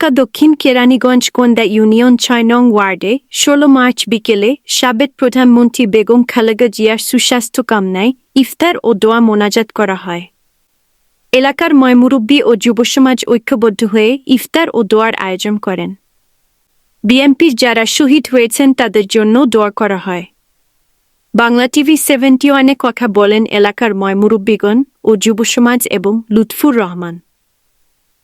ঢাকা দক্ষিণ কেরানীগঞ্জ কোন্দা ইউনিয়ন ছয় নং ওয়ার্ডে ষোলো মার্চ বিকেলে সাবেক প্রধানমন্ত্রী বেগম খালেদা জিয়ার সুস্বাস্থ্য কামনায় ইফতার ও দোয়া মোনাজাত করা হয়। এলাকার ময়মুরব্বী ও যুবসমাজ ঐক্যবদ্ধ হয়ে ইফতার ও দোয়ার আয়োজন করেন। বিএমপির যারা শহীদ হয়েছেন তাদের জন্য দোয়া করা হয়। বাংলা টিভি সেভেন্টি ওয়ানে কথা বলেন এলাকার ময়মুরব্বীগণ ও যুবসমাজ এবং লুৎফুর রহমান।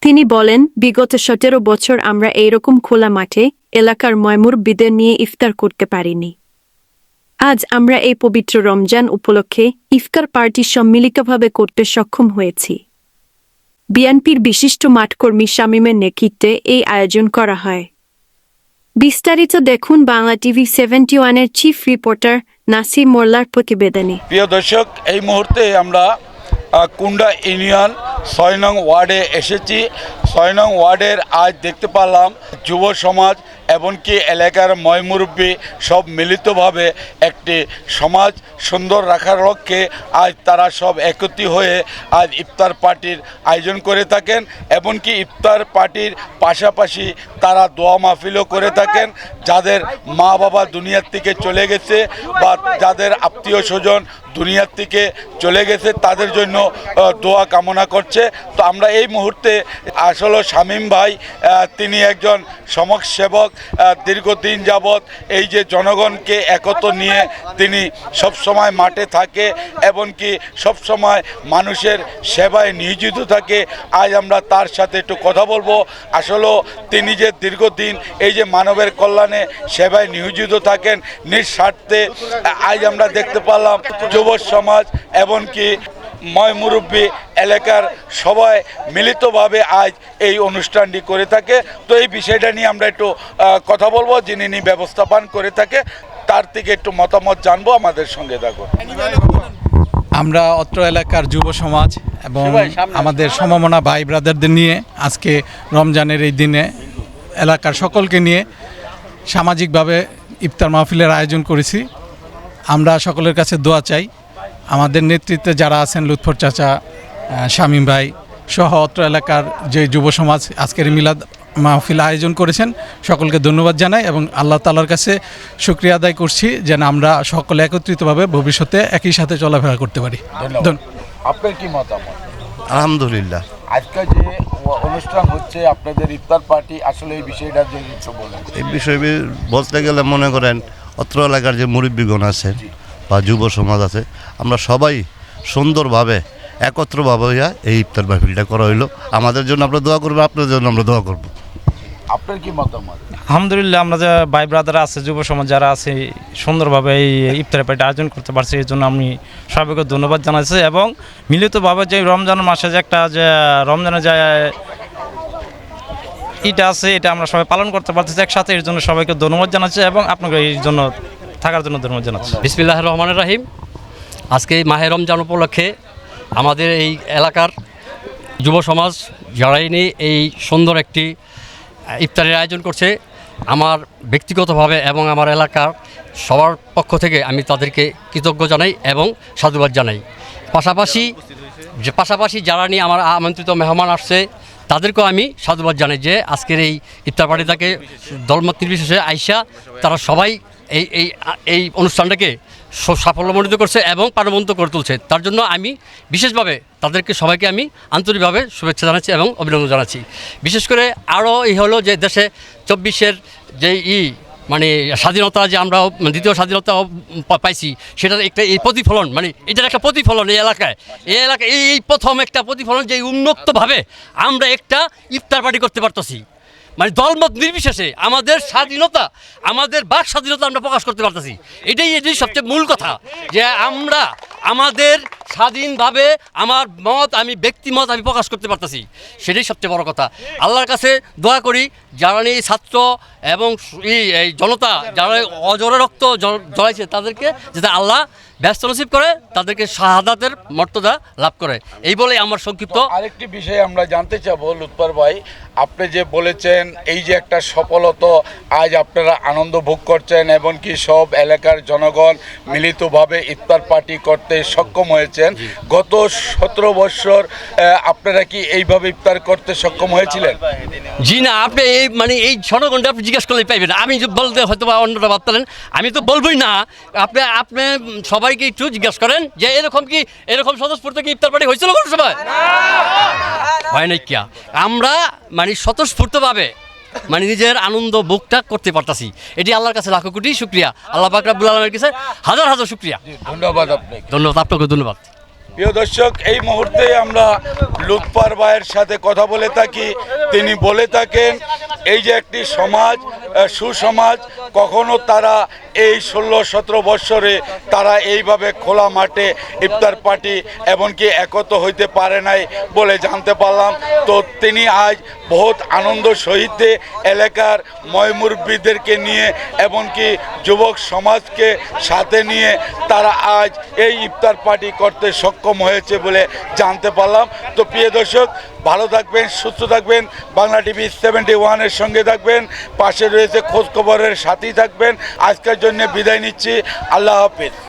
তিনি বলেন, বিগত সতেরো বছর আমরা এইরকম খোলা মাঠে এলাকার ময়মুরব্বীদের নিয়ে ইফতার করতে পারিনি। আজ আমরা এই পবিত্র রমজান উপলক্ষে ইফতার পার্টি সম্মিলিতভাবে করতে সক্ষম হয়েছি। বিএনপির বিশিষ্ট মাঠকর্মী শামীমের নেতৃত্বে এই আয়োজন করা হয়। বিস্তারিত দেখুন বাংলা টিভি সেভেন্টি ওয়ানের চিফ রিপোর্টার নাসির মোল্লার প্রতিবেদনে। প্রিয় দর্শক, এই মুহূর্তে আমরা কুন্ডা ইউনিয়ন ছয় নং ওয়ার্ডে এসেছি। ছয় নং ওয়ার্ডের আজ দেখতে পারলাম যুব সমাজ এমনকি এলাকার ময়মুরব্বী সব মিলিতভাবে একটি সমাজ সুন্দর রাখার লক্ষ্যে আজ তারা সব একত্রিত হয়ে আজ ইফতার পার্টির আয়োজন করে থাকেন। এমনকি ইফতার পার্টির পাশাপাশি তারা দোয়া মাহফিলও করে থাকেন। যাদের মা বাবা দুনিয়ার থেকে চলে গেছে বা যাদের আত্মীয় স্বজন দুনিয়ার থেকে চলে গেছে তাদের জন্য দোয়া কামনা করছে। তো আমরা এই মুহূর্তে আসলে শামীম ভাই তিনি একজন সমাজসেবক দীর্ঘদিন যাবৎ এই যে জনগণকে একত্র নিয়ে তিনি সব সময় মাঠে থাকে এমনকি সব সময় মানুষের সেবায় নিয়োজিত থাকে। আজ আমরা তার সাথে একটু কথা বলব। আসলেও তিনি যে দীর্ঘদিন এই যে মানবের কল্যাণে সেবায় নিয়োজিত থাকেন, নিঃস্বার্থে আজ আমরা দেখতে পারলাম যুব সমাজ এমনকি ময় মুরব্বী এলাকার সবাই মিলিতভাবে আজ এই অনুষ্ঠানটি করে থাকে। তো এই বিষয়টা নিয়ে আমরা একটু কথা বলব। যিনি নিয়ে ব্যবস্থাপন করে থাকে তার থেকে একটু মতামত জানব আমাদের সঙ্গে থাকুন। আমরা অত্র এলাকার যুব সমাজ এবং আমাদের সমমনা ভাই ব্রাদারদের নিয়ে আজকে রমজানের এই দিনে এলাকার সকলকে নিয়ে সামাজিকভাবে ইফতার মাহফিলের আয়োজন করেছি। আমরা সকলের কাছে দোয়া চাই। আমাদের নেতৃত্বে যারা আছেন লুৎফর চাচা শামীম ভাই সহ অত্র এলাকার যে যুব সমাজ আজকের মিলাদ মাহফিল আয়োজন করেছেন সকলকে ধন্যবাদ জানাই এবং আল্লাহ তালার কাছে শুক্রিয়া আদায় করছি যেন আমরা সকলে একত্রিতভাবে ভবিষ্যতে একই সাথে চলাফেরা করতে পারি। আপনার কি মতামত? আলহামদুলিল্লাহ। আজকে যে অনুষ্ঠান হচ্ছে আপনাদের ইফতার পার্টি আসলে এই বিষয়টা যে বলেন। এই বিষয়ে বলতে গেলে মনে করেন অত্র এলাকার যে মুরব্বীগণ আছেন বা যুব সমাজ আছে আমরা সবাই সুন্দরভাবে একত্রভাবে হইয়া এই ইফতার মাহফিলটা করা হইল। আমাদের জন্য আমরা দোয়া করব আপনাদের জন্য আমরা দোয়া করব। আপনার কি মতামত? আলহামদুলিল্লাহ আমরা যে ভাই ব্রাদার আছে যুব সমাজ যারা আছে সুন্দরভাবে এই ইফতারের পার্টি আয়োজন করতে পারছি এই জন্য আমি সবাইকে ধন্যবাদ জানাচ্ছি এবং মিলিতভাবে যে রমজান মাসে যে একটা যে রমজানের যে ইটা আছে এটা আমরা সবাই পালন করতে পারতেছি। একসাথে এর জন্য সবাইকে ধন্যবাদ জানাচ্ছি এবং আপনাকে এই জন্য থাকার জন্য ধন্যবাদ জানাচ্ছি। বিসমিল্লাহ রহমান রাহিম। আজকে এই মাহে রমজান উপলক্ষে আমাদের এই এলাকার যুব সমাজ যারাই নিয়ে এই সুন্দর একটি ইফতারের আয়োজন করছে, আমার ব্যক্তিগতভাবে এবং আমার এলাকার সবার পক্ষ থেকে আমি তাদেরকে কৃতজ্ঞ জানাই এবং সাধুবাদ জানাই। পাশাপাশি যে পাশাপাশি যারা নিয়ে আমার আমন্ত্রিত মেহমান আসছে, তাদেরকেও আমি সাধুবাদ জানাই যে আজকের এই ইফতার পার্টিটাকে দলমত নির্বিশেষে আইসা তারা সবাই এই এই এই অনুষ্ঠানটাকে সাফল্যমণ্ডিত করছে এবং প্রাণবন্ত করে তুলছে। তার জন্য আমি বিশেষভাবে তাদেরকে সবাইকে আমি আন্তরিকভাবে শুভেচ্ছা জানাচ্ছি এবং অভিনন্দন জানাচ্ছি। বিশেষ করে আরও এই হলো যে দেশে চব্বিশের যে ই মানে স্বাধীনতা যে আমরা দ্বিতীয় স্বাধীনতা পাইছি, সেটার একটা এই প্রতিফলন মানে এটার একটা প্রতিফলন এই এলাকায়। এই এলাকায় এই প্রথম একটা প্রতিফলন যে উন্মুক্তভাবে আমরা একটা ইফতার পার্টি করতে পারতেছি। মানে দলমত নির্বিশেষে আমাদের স্বাধীনতা, আমাদের বাক স্বাধীনতা আমরা প্রকাশ করতে পারতেছি। এটাই এটাই সবচেয়ে মূল কথা, যে আমরা আমাদের স্বাধীনভাবে আমার মত আমি ব্যক্তিমত আমি প্রকাশ করতে পারতেছি। সেটাই সবচেয়ে বড় কথা। আল্লাহর কাছে দোয়া করি নিয়ে ছাত্র এবং এই জনতা, যারা অজরে রক্ত জড়াইছে তাদেরকে, যাতে আল্লাহ ব্যস্ত নসিব করে, তাদেরকে শাহাদাতের মর্যাদা লাভ করে। এই বলে আমার সংক্ষিপ্ত। আরেকটি বিষয় আমরা জানতে চাবো লুৎপার ভাই। আপনি যে বলেছেন, এই যে একটা সফলতা, আজ আপনারা আনন্দ ভোগ করছেন, এমনকি সব এলাকার জনগণ মিলিতভাবে ইফতার পার্টি করতে সক্ষম হয়েছে। বলছেন গত সতেরো বছর আপনারা কি এইভাবে ইফতার করতে সক্ষম হয়েছিলেন? জি না আপনি এই মানে এই জনগণটা আপনি জিজ্ঞেস করলে পাইবেন। আমি যে বলতে হয়তো বা অন্যটা ভাবতেন আমি তো বলবোই না। আপনি আপনি সবাইকে একটু জিজ্ঞেস করেন যে এরকম কি এরকম স্বতঃস্ফূর্ত কি ইফতার পার্টি হয়েছিল কোনো সময়? হয় নাই কিয়া? আমরা মানে স্বতঃস্ফূর্তভাবে মানে নিজের আনন্দ বুকটা করতে পারতাছি। এটি আল্লাহর কাছে লাখো কোটি শুক্রিয়া। আল্লাহ পাক রাব্বুল আলমের কাছে হাজার হাজার শুক্রিয়া। ধন্যবাদ আপনাকে। ধন্যবাদ আপনাকে ধন্যবাদ। প্রিয় দর্শক, এই মুহূর্তে আমরা লুৎপার ভাইয়ের সাথে কথা বলে থাকি। তিনি বলে থাকেন, এই যে একটি সমাজ সুসমাজ, কখনো তারা এই ষোলো সতেরো বৎসরে তারা এইভাবে খোলা মাঠে ইফতার পার্টি এমনকি একত হইতে পারে নাই বলে জানতে পারলাম। তো তিনি আজ বহুত আনন্দ সহিতে এলাকার ময়মুরব্বীদেরকে নিয়ে এমনকি যুবক সমাজকে সাথে নিয়ে তারা আজ এই ইফতার পার্টি করতে সক্ষম হয়েছে বলে জানতে পারলাম। তো প্রিয় দর্শক, ভালো থাকবেন, সুস্থ থাকবেন। বাংলা টিভি সেভেন্টি ওয়ানের সঙ্গে থাকবেন। পাশে রয়েছে খোঁজখবরের সাথেই থাকবেন। আজকের জন্য বিদায় নিচ্ছি। আল্লাহ হাফিজ।